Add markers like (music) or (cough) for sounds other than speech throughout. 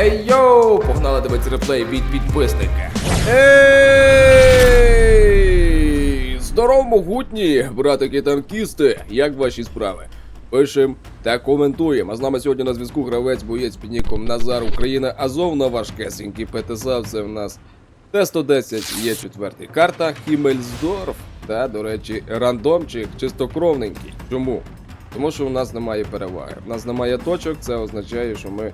Ей йоу! Погнали дивитися реплей від підписника. Ей! Здорово, могутні, братики танкісти! Як ваші справи? Пишем та коментуємо. А з нами сьогодні на зв'язку гравець боєць під ніком Назар Україна Азов на важкесенький ПТСА. Це в нас Т-110 є четвертий. Карта Хімельсдорф. Та, до речі, рандомчик чистокровненький. Чому? Тому що у нас немає переваги. У нас немає точок, це означає, що ми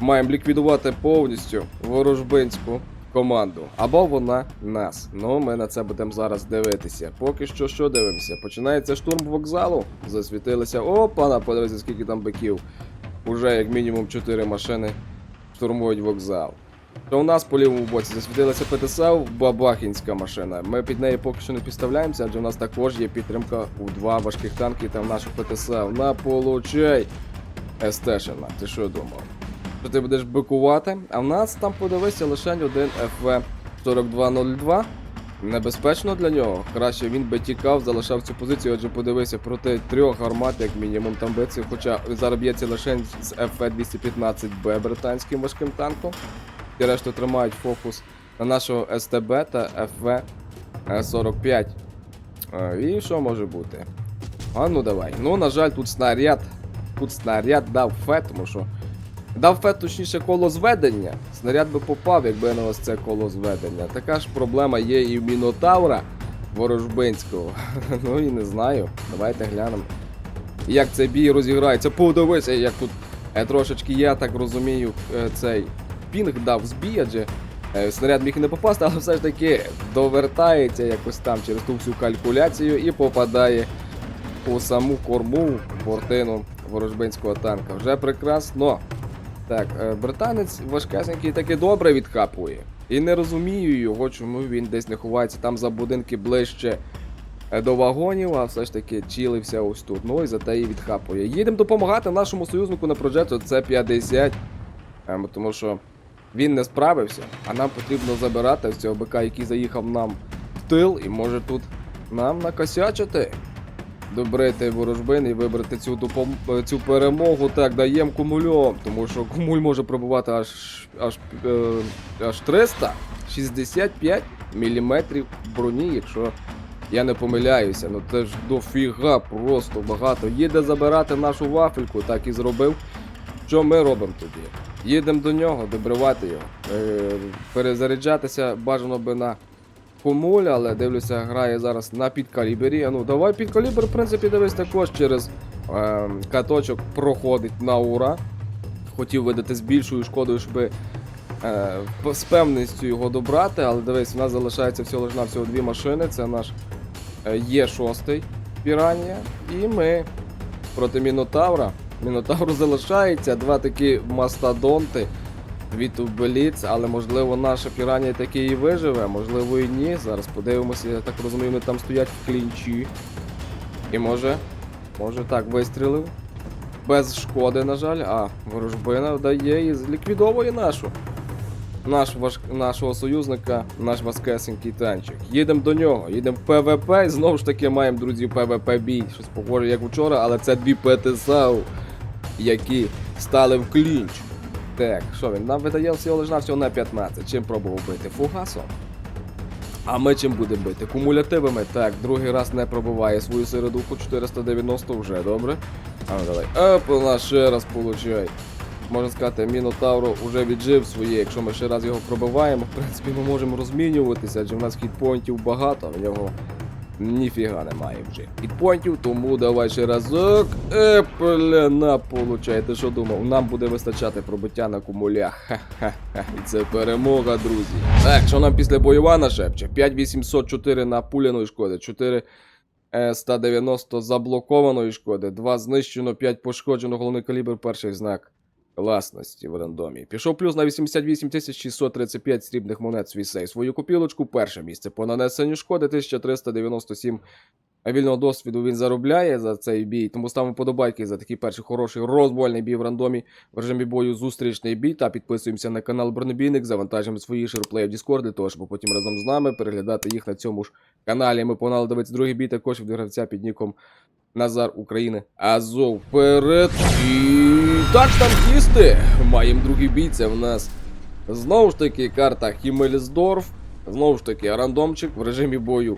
маємо ліквідувати повністю ворожбинську команду. Або вона нас. Ну, ми на це будемо зараз дивитися. Поки що що дивимося? Починається штурм вокзалу. Засвітилися. Опа, подивися, скільки там биків. Уже як мінімум 4 машини штурмують вокзал. То у нас по лівому боці засвітилася ПТСАУ, бабахінська машина. Ми під неї поки що не підставляємося, адже у нас також є підтримка у два важких танки та в нашу ПТСАУ. На получай! Естешина, ти що думав? Що ти будеш бикувати? А в нас там подивися лише один ФВ 4202. Небезпечно для нього. Краще він би тікав, залишав цю позицію, адже подивися проти трьох гармат, як мінімум там биться. Хоча зараз б'ється лише з ФВ-215Б британським важким танком. І решту тримають фокус на нашого СТБ та ФВ-45. І що може бути? А ну давай. Ну, на жаль, тут снаряд. Тут снаряд дав фе, тому що. Дав фе, точніше, коло зведення. Снаряд би попав, якби на ось це коло зведення. Така ж проблема є і в Мінотавра Ворожбинського. (laughs) ну і не знаю. Давайте глянемо. Як цей бій розіграється. Подивися, як тут е, трошечки, я так розумію, е, цей пінг дав збій, адже е, снаряд міг і не попасти, але все ж таки довертається якось там через ту всю калькуляцію і попадає у саму корму бортину ворожбинського танка. Вже прекрасно. Так, е, британець важкесенький таки добре відкапує. І не розумію його, чому він десь не ховається там за будинки ближче е, до вагонів, а все ж таки чілився ось тут. Ну і зате і відхапує. Їдемо допомагати нашому союзнику на проджекту С-50. Ем, тому що він не справився, а нам потрібно забирати з цього бика, який заїхав нам в тил, і може тут нам накосячити. Добрити ворожбин і вибрати цю допом... е, цю перемогу. Так, даємо кумульом, тому що кумуль може пробувати аж аж, е, аж 365 мм броні, якщо я не помиляюся. Ну це ж дофіга просто багато. Їде забирати нашу вафельку, так і зробив. Що ми робимо тоді? Їдемо до нього, добривати його. Е, перезаряджатися бажано би на Кумуль, але дивлюся, грає зараз на підкалібері. Ну, давай підкалібр, в принципі, дивись також через е, каточок проходить на ура. Хотів видати з більшою шкодою, щоб е, з певністю його добрати, але дивись, у нас залишається всього лиш на всього дві машини. Це наш е, Є6 Піранія. І ми проти Мінотавра. Мінотавру залишається, два такі мастодонти від Убеліц, але можливо наша піранія таки і виживе, можливо і ні. Зараз подивимося, я так розумію, вони там стоять в клінчі. І може, може так, вистрілив. Без шкоди, на жаль, а ворожбина вдає і ліквідовує нашу. Наш важ... нашого союзника, наш васкесенький танчик. Їдемо до нього, їдемо в ПВП, і знову ж таки маємо, друзі, ПВП бій. Щось похоже, як вчора, але це дві ПТСАУ, які стали в клінч. Так, що він? Нам видає всього лиш всього на 15. Чим пробував бити? Фугасом. А ми чим будемо бити? Кумулятивами. Так, другий раз не пробиває свою середуху 490 вже добре. А ну давай. Оп, у нас ще раз получай. Можна сказати, Мінотавро вже віджив своє. Якщо ми ще раз його пробиваємо, в принципі, ми можемо розмінюватися, адже в нас хітпоінтів багато, в нього ніфіга немає вже. Хітпоінтів, тому давай ще разок. Епля, на, получай. Ти що думав? Нам буде вистачати пробиття на кумулях. Ха-ха-ха. І це перемога, друзі. Так, що нам після бойова нашепче? 5804 напуляної шкоди, 4 е, 190 заблокованої шкоди, 2 знищено, 5 пошкоджено, головний калібр, перший знак класності в рандомі. Пішов плюс на 88 635 срібних монет свій сейф. Свою копілочку перше місце. По нанесенню шкоди 1397 вільного досвіду він заробляє за цей бій. Тому ставимо подобайки за такий перший хороший розвольний бій в рандомі в режимі бою зустрічний бій. Та підписуємося на канал Бронебійник, завантажуємо свої ширплеї в Discord, для того, щоб потім разом з нами переглядати їх на цьому ж каналі. Ми погнали дивитися другий бій також від гравця під ніком Назар України. Азов вперед. І так танкісти. Маємо другий бій. Це в нас знову ж таки карта Хімельсдорф. Знову ж таки, рандомчик в режимі бою.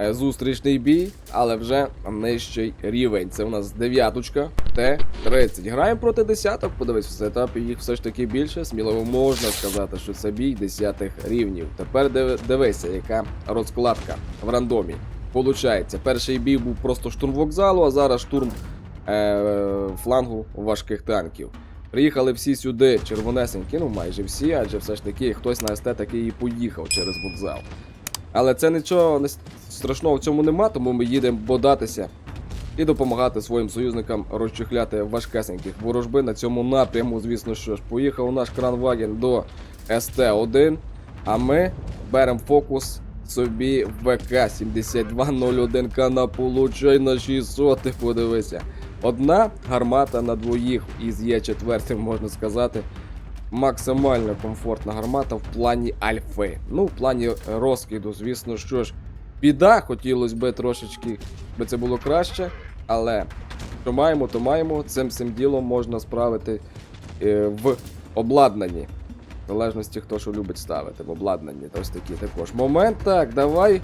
Е, Зустрічний бій, але вже нижчий рівень. Це у нас дев'яточка Т-30. Граємо проти десяток, подивись, в сетапі їх все ж таки більше. Сміливо можна сказати, що це бій десятих рівнів. Тепер дивися, яка розкладка в рандомі. Получається, перший бій був просто штурм вокзалу, а зараз штурм е- флангу важких танків. Приїхали всі сюди, червонесенькі, ну майже всі, адже все ж таки хтось на СТ таки і поїхав через вокзал. Але це нічого страшного в цьому нема, тому ми їдемо бодатися і допомагати своїм союзникам розчехляти важкесеньких ворожби на цьому напряму. Звісно, що ж, поїхав наш кранваген до СТ-1, а ми беремо фокус собі в ВК-7201 на получай на 600, ти подивися. Одна гармата на двоїх із Є4, можна сказати. Максимально комфортна гармата в плані альфи. Ну, в плані розкиду, звісно, що ж, біда, хотілося б трошечки, би це було краще, але що маємо, то маємо. Цим всім ділом можна справити е, в обладнанні. В залежності, хто що любить ставити в обладнанні. Ось такі також. Момент, так, давай.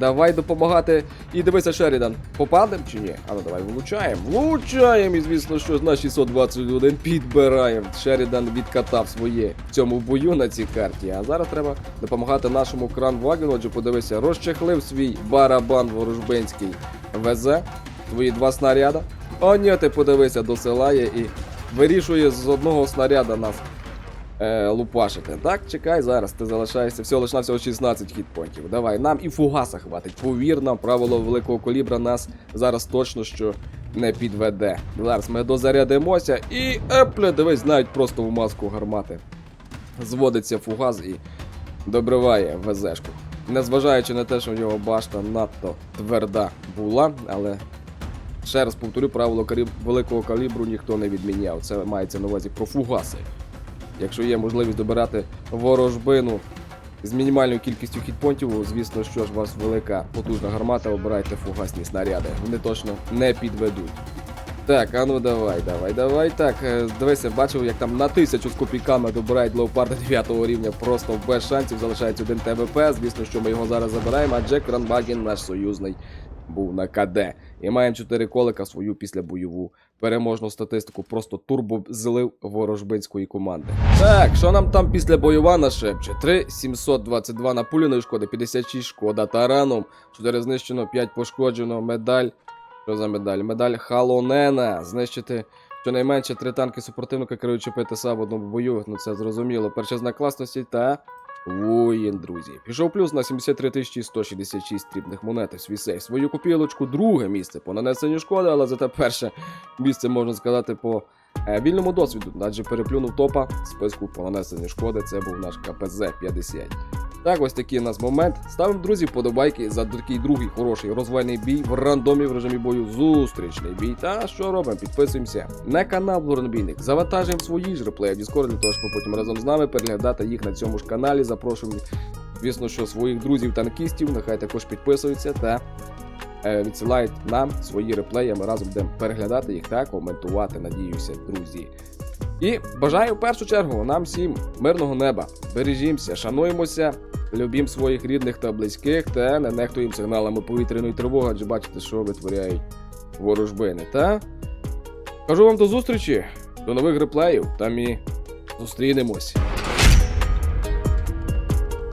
Давай допомагати. І дивися, Шерідан, попадем чи ні? А ну давай влучаємо. Влучаємо! І звісно, що ж на 621 підбираємо. Шерідан відкатав своє в цьому бою на цій карті. А зараз треба допомагати нашому кранвагену. Отже, подивися, розчехлив свій барабан ворожбинський ВЗ. Твої два снаряда. О, ні, ти подивися, досилає і вирішує з одного снаряда нас е, лупашити. Так, чекай, зараз ти залишаєшся всього лиш на всього 16 хітпонтів. Давай, нам і фугаса хватить. Повір нам, правило великого калібра нас зараз точно що не підведе. Зараз ми дозарядимося і епле, дивись, навіть просто в маску гармати. Зводиться фугас і добриває ВЗшку. Незважаючи на те, що в нього башта надто тверда була, але ще раз повторю, правило великого калібру ніхто не відміняв. Це мається на увазі про фугаси. Якщо є можливість добирати ворожбину з мінімальною кількістю хітпонтів, звісно, що ж у вас велика потужна гармата, обирайте фугасні снаряди. Вони точно не підведуть. Так, а ну давай, давай, давай. Так, е, дивися, бачив, як там на тисячу з копійками добирають леопарда 9 рівня, просто без шансів залишається один ТВП. Звісно, що ми його зараз забираємо, а Джек Кранбаген, наш союзний, був на КД. І маємо 4 колика свою післябойову переможну статистику. Просто турбо злив ворожбинської команди. Так, що нам там після бойова нашепче? 3 722 напуляної шкоди, 56 шкода тараном, 4 знищено, 5 пошкоджено, медаль. Що за медаль? Медаль Халонена. Знищити щонайменше три танки супротивника, керуючи ПТСА в одному бою. Ну це зрозуміло. Перша знак класності та воїн, друзі. Пішов плюс на 73 166 стрібних монет свій. Свою купілочку. друге місце по нанесенню шкоди, але зате перше місце можна сказати по е, вільному досвіду, адже переплюнув топа списку по нанесенню шкоди. Це був наш КПЗ 50. Так, ось такий у нас момент. Ставимо, друзі, подобайки за такий другий хороший розвальний бій в рандомі в режимі бою. Зустрічний бій. Та що робимо? Підписуємося на канал Воронбійник. Завантажуємо свої ж реплеї в Discord, для того, щоб потім разом з нами переглядати їх на цьому ж каналі. Запрошуємо, звісно, що своїх друзів-танкістів. Нехай також підписуються та е, відсилають нам свої реплеї. Ми разом будемо переглядати їх та коментувати. Надіюся, друзі. І бажаю в першу чергу нам всім мирного неба. Бережімося, шануємося, любім своїх рідних та близьких та не нехтуємо сигналами повітряної тривоги, адже бачите, що витворяють ворожбини. Та кажу вам до зустрічі, до нових реплеїв, там і зустрінемось.